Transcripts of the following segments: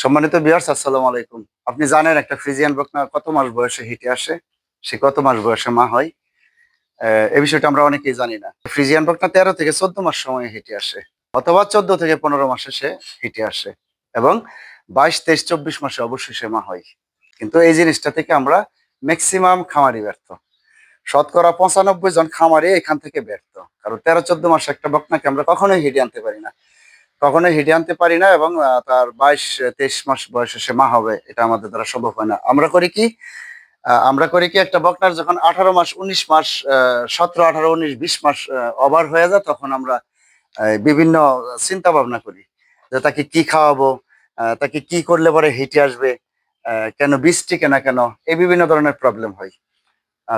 সম্মানিত বিয়ার্স আসসালামু আলাইকুম। আপনি জানেন একটা ফ্রিজিয়ান বকনা কত মাস বয়সে হিটে আসে? সে কত মাস বয়সে মা হয়? এই বিষয়টা আমরা অনেকেই জানি না। ফ্রিজিয়ান বকনা তেরো থেকে চোদ্দ মাস সময় হিটে আসে। অথবা চোদ্দ থেকে পনেরো মাসে সে হিটে আসে। এবং বাইশ, তেইশ, চব্বিশ মাসে অবশ্যই সে মা হয়। কিন্তু এই জিনিসটা থেকে আমরা ম্যাক্সিমাম খামারি ব্যর্থ। শতকরা পঁচানব্বই জন খামারি এখান থেকে ব্যর্থ। কারণ তেরো, চোদ্দ মাসে একটা বকনাকে আমরা কখনোই হিটে আনতে পারি না। কখনোই হিটে আনতে পারি না এবং তার বাইশ, তেইশ মাস বয়সে সে মা হবে, এটা আমাদের দ্বারা সম্ভব হয় না। আমরা করি কি আমরা করি কি একটা বকনার যখন আঠারো মাস, উনিশ মাস সতেরো, আঠারো, উনিশ, বিশ মাস ওভার হয়ে যায়, তখন আমরা বিভিন্ন চিন্তা ভাবনা করি যে তাকে কি খাওয়াবো তাকে কি করলে পরে হিটে আসবে কেন বৃষ্টি কেনা কেন, এই বিভিন্ন ধরনের প্রবলেম হয়।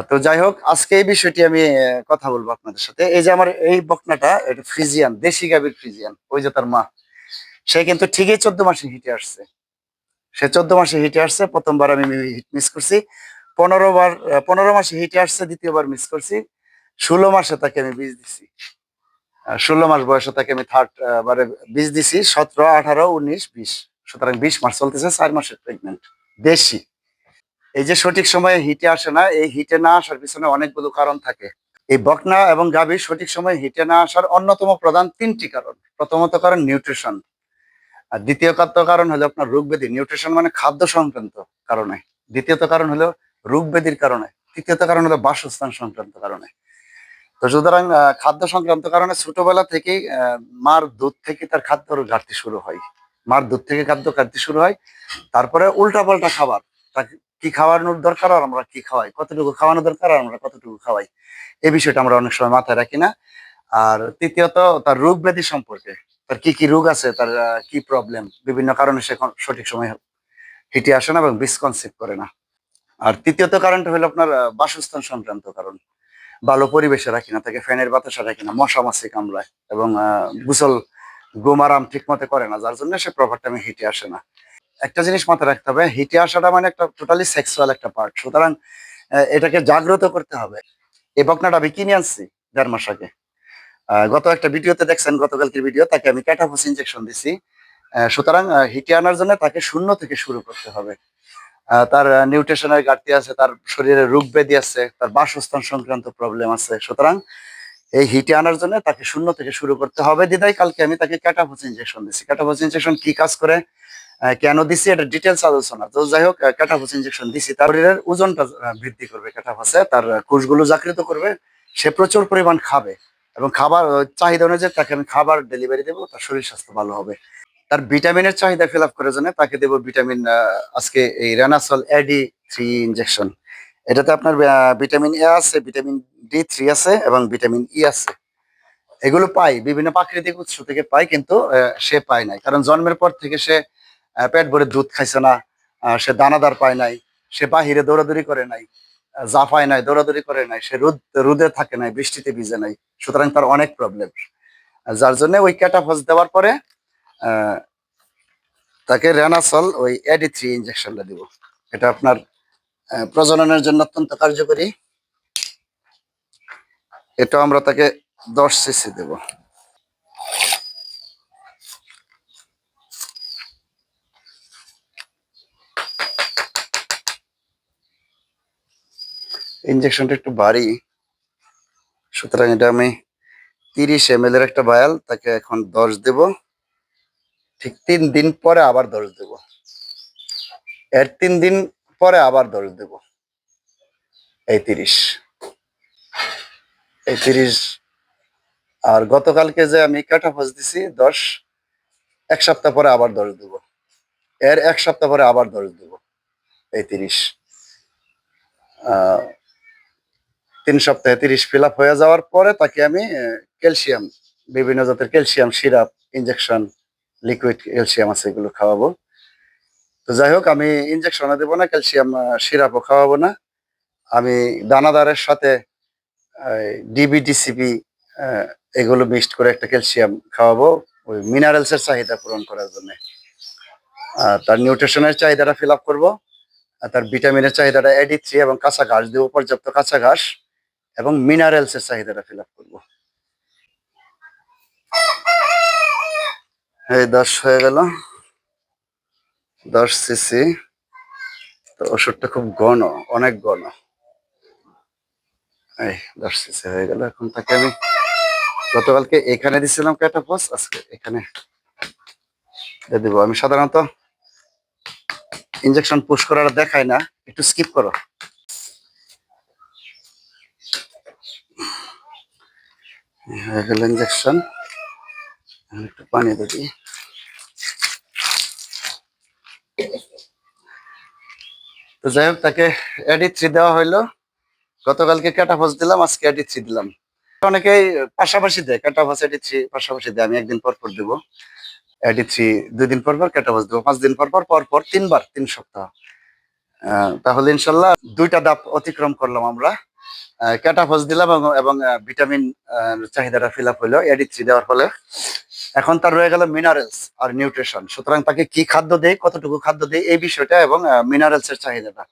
তো যাই হোক, আজকে এই বিষয়টি আমি কথা বলব আপনাদের সাথে। এই যে আমার এই বকনাটা, এটা ফ্রিজিয়ান, দেশি গাভীর ফ্রিজিয়ান। ওই যে তার মা, সে কিন্তু ঠিকই চোদ্দ মাসে হিটে আসছে। সে চোদ্দ মাসে হিটে আসছে, প্রথমবার আমি হিট মিস করছি। পনেরো বার পনেরো মাসে হিটে আসছে, দ্বিতীয়বার মিস করছি। ষোলো মাসে তাকে আমি বীজ দিছি। ষোলো মাস বয়সে তাকে আমি থার্ড বারে বীজ দিছি, সতেরো, আঠারো, উনিশ, বিশ। সুতরাং বিশ মাস চলতেছে, চার মাসের প্রেগনেন্ট দেশি। এই যে সঠিক সময়ে হিটে আসে না, এই হিটে না আসার পিছনে অনেকগুলো কারণ থাকে। এই বকনা এবং গাভীর সঠিক সময়ে হিটে না আসার অন্যতম প্রধান তিনটি কারণ। প্রথমত কারণ নিউট্রিশন। আর দ্বিতীয় কারণ হলো আপনার রোগ ব্যাধি নিউট্রিশন মানে খাদ্য সংক্রান্ত কারণে। দ্বিতীয়ত কারণ হলো রোগ ব্যাধির কারণে। তৃতীয়ত কারণ হলো বাসস্থান সংক্রান্ত কারণে। তো সুতরাং খাদ্য সংক্রান্ত কারণে ছোটবেলা থেকেই মার দুধ থেকে তার খাদ্যর ঘাটতি শুরু হয়। মার দুধ থেকে খাদ্য ঘাটতি শুরু হয়। তারপরে উল্টাপাল্টা খাবার। তাকে কি খাওয়ানোর দরকার আর আমরা কি খাওয়াই? কতটুকু খাওয়ানো দরকার আর আমরা কতটুকু খাওয়াই? এই বিষয়টা আমরা অনেক সময় মাথায় রাখি না। আর তৃতীয়ত, তার রোগ ব্যাধি সম্পর্কে। তার কি কি রোগ আছে? তার কি প্রবলেম বিভিন্ন কারণে সে সঠিক সময় হিটে আসে না এবং বিসকনসিভ করে না। আর তৃতীয়ত কারণটা হলো আপনার বাসস্থান সংক্রান্ত কারণ। ভালো পরিবেশে রাখি না, তাকে ফ্যানের বাতাসে রাখি না, মশা মাছি কামড়ায় এবং গোসল, গোমারাম ঠিক মতো করে না, যার জন্য সে প্রভাবটা আমি হিটে আসে না। একটা জিনিস মাথায় রাখতে হবে, হিটে আসাটা মানে একটা টোটালি সেক্সুয়াল একটা পার্ট সুতরাং এটাকে জাগ্রত করতে হবে। এই বকনাটা আমি কিনে আনছি দেড় মাস আগে। গত একটা ভিডিওতে দেখছেন, গতকালকের ভিডিও তাকে আমি ক্যাটাফোস ইনজেকশন দিছি। সুতরাং হিটে আনার জন্য তাকে শূন্য থেকে শুরু করতে হবে। তার নিউট্রিশনের ঘাটতি আছে, তার শরীরে রোগ ব্যাধি আছে, তার বাসস্থান সংক্রান্ত প্রবলেম আছে। সুতরাং, এই হিটে আনার জন্য তাকে শূন্য থেকে শুরু করতে হবে। দিদাই, কালকে আমি তাকে ক্যাটাফোস ইনজেকশন দিছি। ক্যাটাফোস ইনজেকশন কি কাজ করে? কেন দিছি? এটা ডিটেলস আলোচনা তো যাই হোক ক্যাটাফোস ইনজেকশন দিছি। তার শরীরের ওজনটা বৃদ্ধি করবে ক্যাটাফোসে তার কোষগুলো জাগৃত করবে। সে প্রচুর পরিমাণ খাবে এবং খাবার চাহিদা অনুযায়ী তাকে আমি খাবার ডেলিভারি দেবো, তার শরীর স্বাস্থ্য ভালো হবে। তার ভিটামিনের চাহিদা ফিল আপ করার জন্য তাকে দেবো ভিটামিন আজকে এই রেনাসল এডি থ্রি ইনজেকশন এটাতে আপনার ভিটামিন এ আছে ভিটামিন ডি থ্রি আছে এবং ভিটামিন ই আছে। এগুলো পাই, বিভিন্ন প্রাকৃতিক উৎস থেকে পাই কিন্তু সে পায় নাই। কারণ জন্মের পর থেকে সে পেট ভরে দুধ খাইছে না সে দানাদার পায় নাই, সে বাহিরে দৌড়াদৌড়ি করে নাই জাফায় নাই, দৌড়াদৌড়ি করে নাই, সে রোদ রোদে থাকে নাই, বৃষ্টিতে ভিজে নাই, সুতরাং তার অনেক প্রবলেম যার জন্য ওই ক্যাটাফস দেওয়ার পরে তাকে রেনাসল ওই এডি থ্রি ইঞ্জেকশনটা দিব। এটা আপনার প্রজননের জন্য অত্যন্ত কার্যকরী। এটা আমরা তাকে দশ সিসি দেব। ইঞ্জেকশনটা একটু ভারী সুতরাং এটা আমি তিরিশ এম এর একটা বায়াল তাকে এখন দশ দেব। ঠিক তিন দিন পরে আবার দশ দেব। এর তিন দিন পরে আবার দশ দেব। এই তিরিশ। এই তিরিশ। আর গতকালকে যে আমি কাটাফস দিছি, দশ, এক সপ্তাহ পরে আবার দশ দেব। এর এক সপ্তাহ পরে আবার দশ দেব। এই তিরিশ। তিন সপ্তাহে তিরিশ ফিল হয়ে যাওয়ার পরে তাকে আমি ক্যালসিয়াম, বিভিন্ন জাতের calcium, syrup injection liquid calcium আছে এগুলো খাওয়াবো। তো যাই হোক, আমি ইনজেকশনও দেবো না, ক্যালসিয়াম সিরাপও খাওয়াবো না। আমি দানাদারের সাথে ডিবিডিসিপি এগুলো মিক্সড করে একটা ক্যালসিয়াম খাওয়াবো, ওই মিনারেলসের চাহিদা পূরণ করার জন্য। তার নিউট্রিশনের চাহিদাটা ফিল আপ করব তার ভিটামিনের চাহিদাটা এডি থ্রি এবং কাঁচা ঘাস দেবো, পর্যাপ্ত কাঁচা ঘাস। এবং মিনারেলসের চাহিদাটা ফিল আপ করব। এই দশ হয়ে গেল। দশ সিসি তো ওষুধটা খুব ঘন, অনেক ঘন। এই দশ সিসি হয়ে গেল। এখন তাকে আমি গতকালকে এখানে দিছিলাম ক্যাটাফস, আজকে এখানে দেবো। আমি সাধারণত ইনজেকশন পুশ করার দেখাই না, একটু স্কিপ করো। হয়ে গেল ইনজেকশন একটু পানি দিবি তো যাই হোক, তাকে এডি থ্রি দেওয়া হইল। গতকালকে ক্যাটাফস দিলাম, আজকে এডি থ্রি দিলাম। অনেকেই পাশাপাশি দেয় ক্যাটাফস এডি থ্রি পাশাপাশি দেয়, আমি একদিন পর পর দেবো। এডি থ্রি দুই দিন পর পর ক্যাটাফস দেবো। পাঁচ দিন পর পর পর পর তিনবার, তিন সপ্তাহ। তাহলে ইনশাল্লাহ দুইটা ধাপ অতিক্রম করলাম আমরা। ক্যাটাফস দিলাম এবং- ভিটামিন চাহিদাটা ফিল আপ হইল এডি থ্রি দেওয়ার ফলে। এখন তার রয়ে গেল মিনারেলস আর নিউট্রিশন সুতরাং তাকে কি খাদ্য দেয় কতটুকু খাদ্য দেয় এই বিষয়টা এবং মিনারেলস এর চাহিদাটা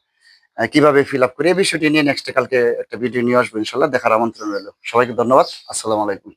কীভাবে ফিল আপ করি, এই বিষয়টি নিয়ে নেক্সট কালকে একটা ভিডিও নিয়ে আসব ইনশাল্লাহ দেখার আমন্ত্রণ রইল। সবাইকে ধন্যবাদ, আসসালামু আলাইকুম।